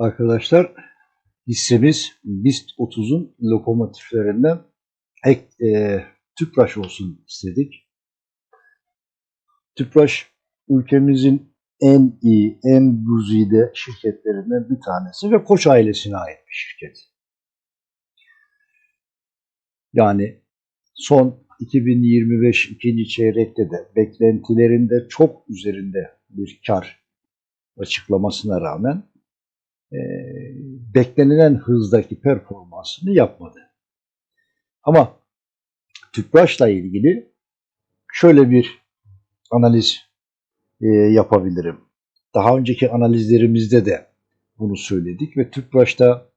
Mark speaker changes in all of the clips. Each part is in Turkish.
Speaker 1: Arkadaşlar hissemiz BIST 30'un lokomotiflerinden ek, e, Tüpraş olsun istedik. Tüpraş ülkemizin en iyi, en güzide şirketlerinden bir tanesi ve Koç ailesine ait bir şirket. Yani son 2025 ikinci çeyrekte de beklentilerinde çok üzerinde bir kar açıklamasına rağmen e, beklenilen hızdaki performansını yapmadı. Ama Tüpraş'la ilgili şöyle bir analiz e, yapabilirim. Daha önceki analizlerimizde de bunu söyledik ve Tüpraş'ta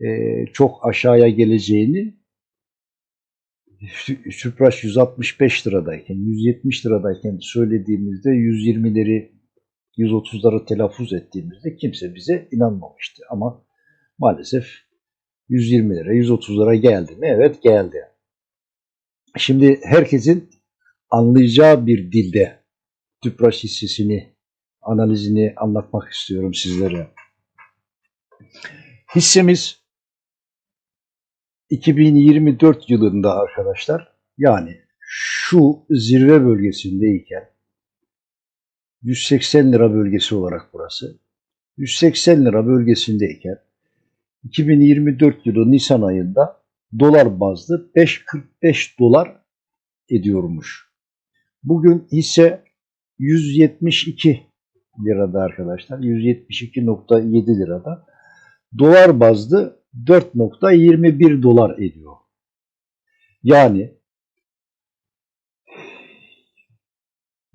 Speaker 1: e, çok aşağıya geleceğini Tüpraş 165 liradayken, 170 liradayken söylediğimizde 120'leri 130'ları telaffuz ettiğimizde kimse bize inanmamıştı. Ama maalesef 120 lira, 130'lara geldi mi? Evet geldi. Şimdi herkesin anlayacağı bir dilde Tüpraş hissesini, analizini anlatmak istiyorum sizlere. Hissemiz 2024 yılında arkadaşlar yani şu zirve bölgesindeyken 180 lira bölgesi olarak burası. 180 lira bölgesindeyken 2024 yılı Nisan ayında dolar bazlı 5.45 dolar ediyormuş. Bugün ise 172 lirada arkadaşlar. 172.7 lirada. Dolar bazlı 4.21 dolar ediyor. Yani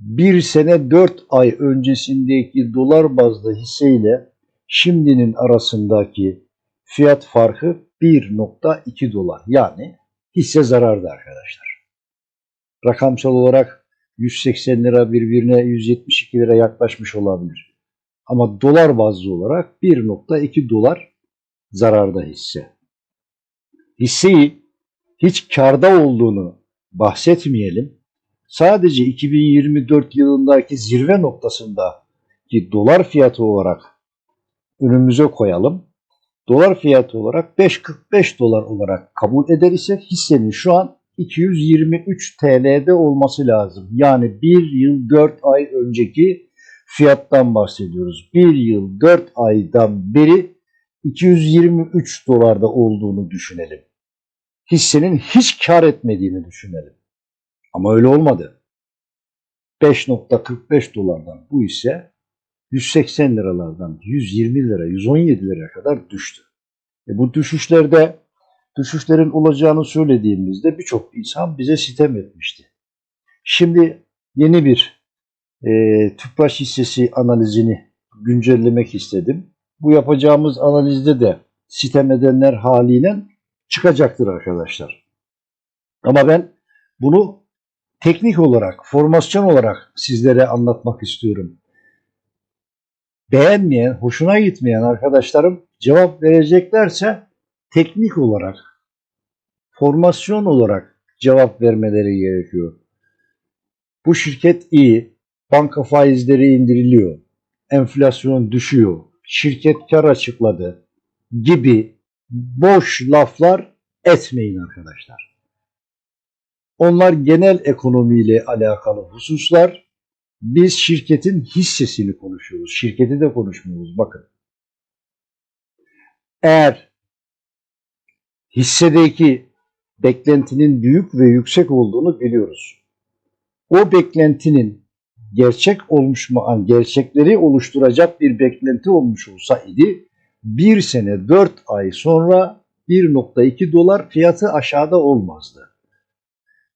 Speaker 1: bir sene 4 ay öncesindeki dolar bazlı hisseyle şimdinin arasındaki fiyat farkı 1.2 dolar. Yani hisse zararda arkadaşlar. Rakamsal olarak 180 lira birbirine 172 lira yaklaşmış olabilir. Ama dolar bazlı olarak 1.2 dolar zararda hisse. Hisseyi hiç karda olduğunu bahsetmeyelim sadece 2024 yılındaki zirve noktasında ki dolar fiyatı olarak önümüze koyalım. Dolar fiyatı olarak 5.45 dolar olarak kabul eder ise hissenin şu an 223 TL'de olması lazım. Yani 1 yıl 4 ay önceki fiyattan bahsediyoruz. 1 yıl 4 aydan beri 223 dolarda olduğunu düşünelim. Hissenin hiç kar etmediğini düşünelim. Ama öyle olmadı. 5.45 dolardan bu ise 180 liralardan 120 lira, 117 liraya kadar düştü. E bu düşüşlerde düşüşlerin olacağını söylediğimizde birçok insan bize sitem etmişti. Şimdi yeni bir e, Tüpraş hissesi analizini güncellemek istedim. Bu yapacağımız analizde de sitem edenler haliyle çıkacaktır arkadaşlar. Ama ben bunu teknik olarak, formasyon olarak sizlere anlatmak istiyorum. Beğenmeyen, hoşuna gitmeyen arkadaşlarım cevap vereceklerse teknik olarak, formasyon olarak cevap vermeleri gerekiyor. Bu şirket iyi, banka faizleri indiriliyor, enflasyon düşüyor, şirket kar açıkladı gibi boş laflar etmeyin arkadaşlar. Onlar genel ekonomiyle alakalı hususlar. Biz şirketin hissesini konuşuyoruz. Şirketi de konuşmuyoruz. Bakın. Eğer hissedeki beklentinin büyük ve yüksek olduğunu biliyoruz. O beklentinin gerçek olmuş mu, gerçekleri oluşturacak bir beklenti olmuş olsa idi, bir sene dört ay sonra 1.2 dolar fiyatı aşağıda olmazdı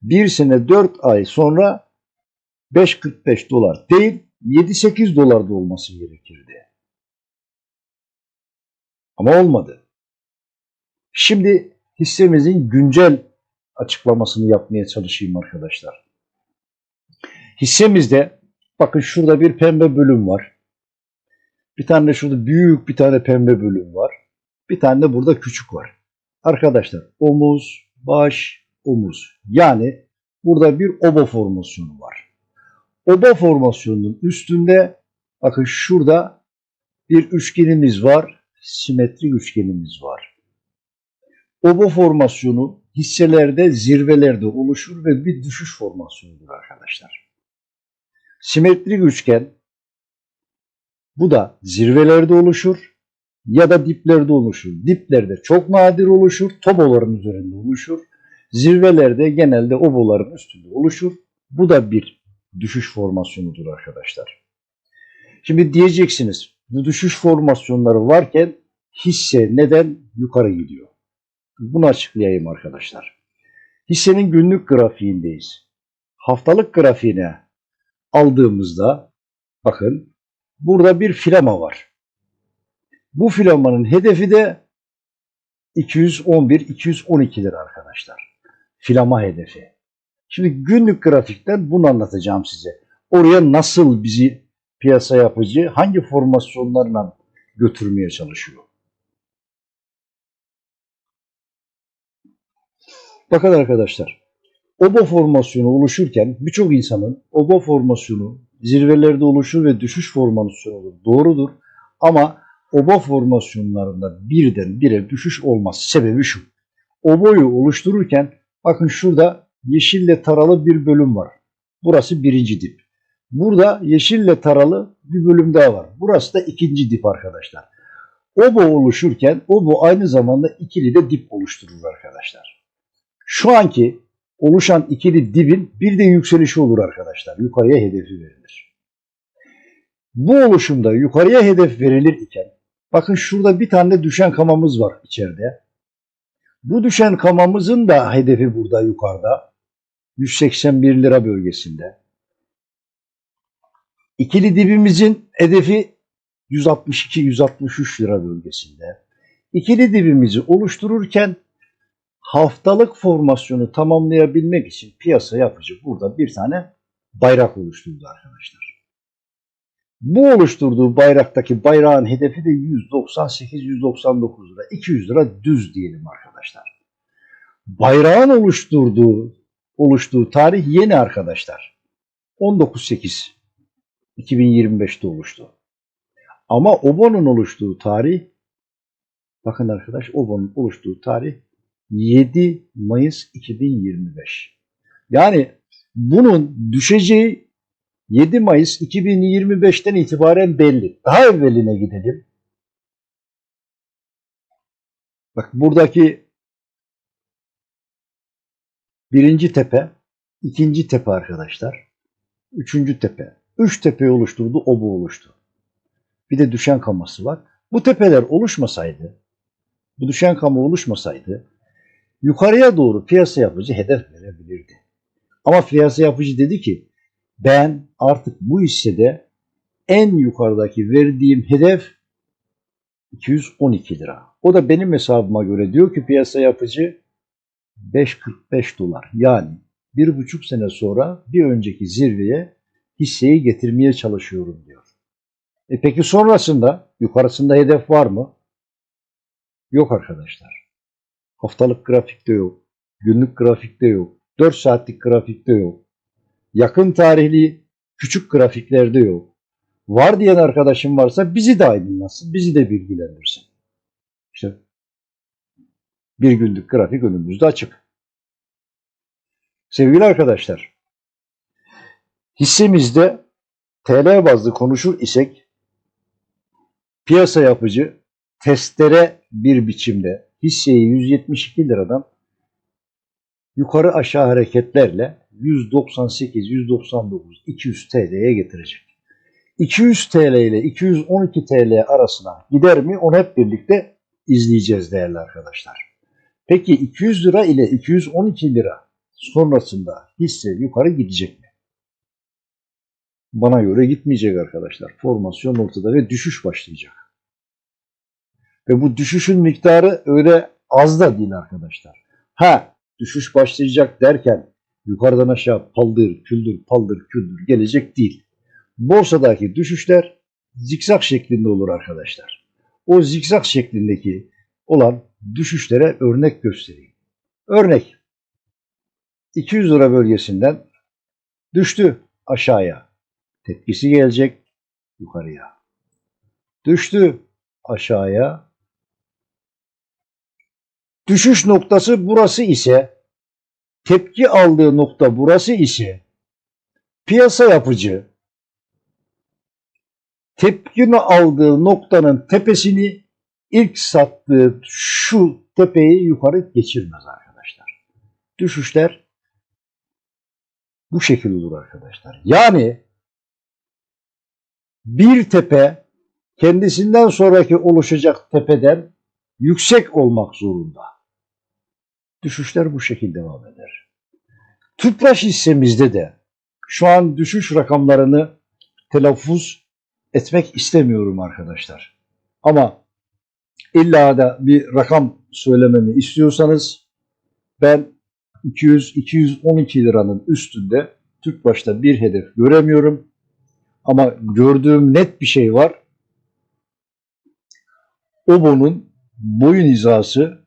Speaker 1: bir sene 4 ay sonra 5.45 dolar değil 7-8 dolarda olması gerekirdi. Ama olmadı. Şimdi hissemizin güncel açıklamasını yapmaya çalışayım arkadaşlar. Hissemizde bakın şurada bir pembe bölüm var. Bir tane şurada büyük bir tane pembe bölüm var. Bir tane de burada küçük var. Arkadaşlar omuz, baş, omuz. Yani burada bir oba formasyonu var. Oba formasyonunun üstünde bakın şurada bir üçgenimiz var. simetrik üçgenimiz var. Obo formasyonu hisselerde zirvelerde oluşur ve bir düşüş formasyonudur arkadaşlar. Simetrik üçgen bu da zirvelerde oluşur ya da diplerde oluşur. Diplerde çok nadir oluşur, toboların üzerinde oluşur. Zirvelerde genelde oboların üstünde oluşur. Bu da bir düşüş formasyonudur arkadaşlar. Şimdi diyeceksiniz bu düşüş formasyonları varken hisse neden yukarı gidiyor? Bunu açıklayayım arkadaşlar. Hissenin günlük grafiğindeyiz. Haftalık grafiğine aldığımızda bakın burada bir filama var. Bu filamanın hedefi de 211-212'dir arkadaşlar. Filama hedefi. Şimdi günlük grafikten bunu anlatacağım size. Oraya nasıl bizi piyasa yapıcı hangi formasyonlarla götürmeye çalışıyor? Bakın arkadaşlar, obo formasyonu oluşurken birçok insanın obo formasyonu zirvelerde oluşur ve düşüş formasyonudur. Doğrudur. Ama obo formasyonlarında birden bire düşüş olması sebebi şu. Oboyu oluştururken bakın şurada yeşille taralı bir bölüm var. Burası birinci dip. Burada yeşille taralı bir bölüm daha var. Burası da ikinci dip arkadaşlar. Obo oluşurken obo aynı zamanda ikili de dip oluşturur arkadaşlar. Şu anki oluşan ikili dibin bir de yükselişi olur arkadaşlar. Yukarıya hedefi verilir. Bu oluşumda yukarıya hedef verilir iken bakın şurada bir tane düşen kamamız var içeride. Bu düşen kamamızın da hedefi burada yukarıda. 181 lira bölgesinde. İkili dibimizin hedefi 162-163 lira bölgesinde. İkili dibimizi oluştururken haftalık formasyonu tamamlayabilmek için piyasa yapıcı burada bir tane bayrak oluşturdu arkadaşlar. Bu oluşturduğu bayraktaki bayrağın hedefi de 198-199 lira. 200 lira düz diyelim arkadaşlar. Bayrağın oluşturduğu oluştuğu tarih yeni arkadaşlar. 19.8 2025'te oluştu. Ama OBO'nun oluştuğu tarih bakın arkadaş OBO'nun oluştuğu tarih 7 Mayıs 2025. Yani bunun düşeceği 7 Mayıs 2025'ten itibaren belli. Daha evveline gidelim. Bak buradaki birinci tepe, ikinci tepe arkadaşlar. Üçüncü tepe. Üç tepeyi oluşturdu, obu oluştu. Bir de düşen kaması var. Bu tepeler oluşmasaydı, bu düşen kamu oluşmasaydı yukarıya doğru piyasa yapıcı hedef verebilirdi. Ama piyasa yapıcı dedi ki ben artık bu hissede en yukarıdaki verdiğim hedef 212 lira. O da benim hesabıma göre diyor ki piyasa yapıcı 5.45 dolar. Yani bir buçuk sene sonra bir önceki zirveye hisseyi getirmeye çalışıyorum diyor. E peki sonrasında yukarısında hedef var mı? Yok arkadaşlar. Haftalık grafikte yok. Günlük grafikte yok. 4 saatlik grafikte yok. Yakın tarihli küçük grafiklerde yok. Var diyen arkadaşım varsa bizi de aydınlatsın, bizi de bilgilendirsin. İşte bir günlük grafik önümüzde açık. Sevgili arkadaşlar, hissemizde TL bazlı konuşur isek piyasa yapıcı testere bir biçimde hisseyi 172 liradan yukarı aşağı hareketlerle 198, 199, 200 TL'ye getirecek. 200 TL ile 212 TL arasına gider mi? Onu hep birlikte izleyeceğiz değerli arkadaşlar. Peki 200 lira ile 212 lira sonrasında hisse yukarı gidecek mi? Bana göre gitmeyecek arkadaşlar. Formasyon ortada ve düşüş başlayacak. Ve bu düşüşün miktarı öyle az da değil arkadaşlar. Ha düşüş başlayacak derken yukarıdan aşağı paldır küldür paldır küldür gelecek değil. Borsadaki düşüşler zikzak şeklinde olur arkadaşlar. O zikzak şeklindeki olan düşüşlere örnek göstereyim. Örnek 200 lira bölgesinden düştü aşağıya. Tepkisi gelecek yukarıya. Düştü aşağıya Düşüş noktası burası ise tepki aldığı nokta burası ise piyasa yapıcı tepkini aldığı noktanın tepesini ilk sattığı şu tepeyi yukarı geçirmez arkadaşlar. Düşüşler bu şekil olur arkadaşlar. Yani bir tepe kendisinden sonraki oluşacak tepeden yüksek olmak zorunda. Düşüşler bu şekilde devam eder. Tüpraş hissemizde de şu an düşüş rakamlarını telaffuz etmek istemiyorum arkadaşlar. Ama illa da bir rakam söylememi istiyorsanız ben 200-212 liranın üstünde Tüpraş'ta bir hedef göremiyorum. Ama gördüğüm net bir şey var. OBO'nun boyun hizası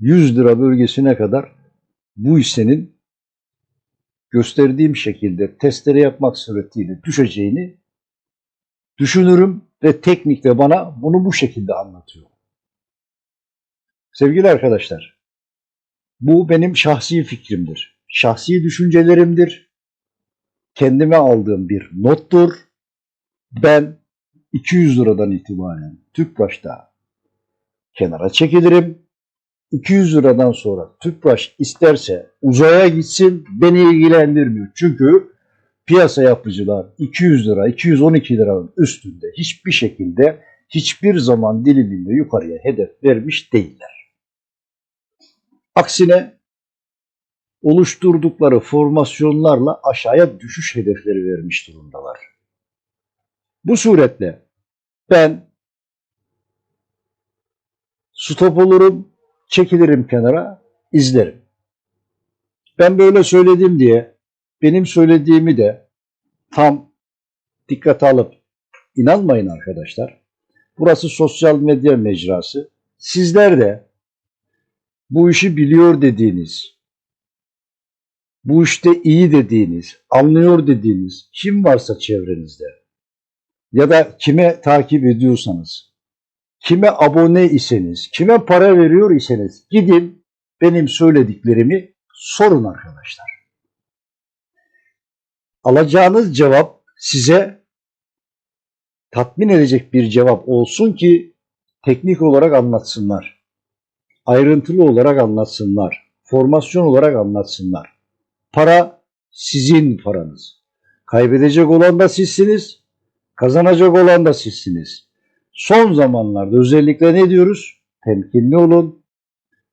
Speaker 1: 100 lira bölgesine kadar bu hissenin gösterdiğim şekilde testleri yapmak suretiyle düşeceğini düşünürüm ve teknik de bana bunu bu şekilde anlatıyor. Sevgili arkadaşlar, bu benim şahsi fikrimdir. Şahsi düşüncelerimdir. Kendime aldığım bir nottur. Ben 200 liradan itibaren Tüpraş'ta kenara çekilirim. 200 liradan sonra Tüpraş isterse uzaya gitsin beni ilgilendirmiyor. Çünkü piyasa yapıcılar 200 lira, 212 liranın üstünde hiçbir şekilde hiçbir zaman diliminde yukarıya hedef vermiş değiller. Aksine oluşturdukları formasyonlarla aşağıya düşüş hedefleri vermiş durumdalar. Bu suretle ben stop olurum, çekilirim kenara, izlerim. Ben böyle söyledim diye benim söylediğimi de tam dikkate alıp inanmayın arkadaşlar. Burası sosyal medya mecrası. Sizler de bu işi biliyor dediğiniz, bu işte iyi dediğiniz, anlıyor dediğiniz kim varsa çevrenizde ya da kime takip ediyorsanız, kime abone iseniz, kime para veriyor iseniz gidin benim söylediklerimi sorun arkadaşlar. Alacağınız cevap size tatmin edecek bir cevap olsun ki teknik olarak anlatsınlar. Ayrıntılı olarak anlatsınlar. Formasyon olarak anlatsınlar. Para sizin paranız. Kaybedecek olan da sizsiniz. Kazanacak olan da sizsiniz. Son zamanlarda özellikle ne diyoruz? Temkinli olun.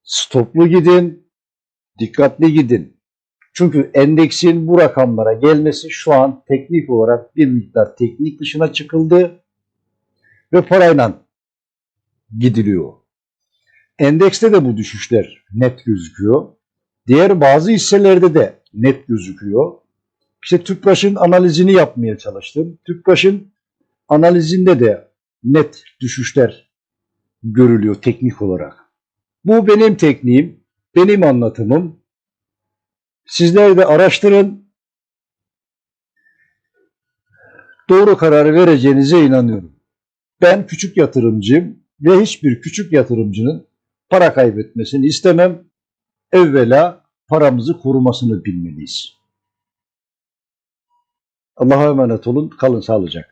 Speaker 1: Stoplu gidin. Dikkatli gidin. Çünkü endeksin bu rakamlara gelmesi şu an teknik olarak bir miktar teknik dışına çıkıldı ve parayla gidiliyor. Endekste de bu düşüşler net gözüküyor. Diğer bazı hisselerde de net gözüküyor. İşte Tüpraş'ın analizini yapmaya çalıştım. Tüpraş'ın analizinde de net düşüşler görülüyor teknik olarak. Bu benim tekniğim, benim anlatımım. Sizler de araştırın. Doğru kararı vereceğinize inanıyorum. Ben küçük yatırımcıyım ve hiçbir küçük yatırımcının para kaybetmesini istemem. Evvela paramızı korumasını bilmeliyiz. Allah'a emanet olun. Kalın sağlıcakla.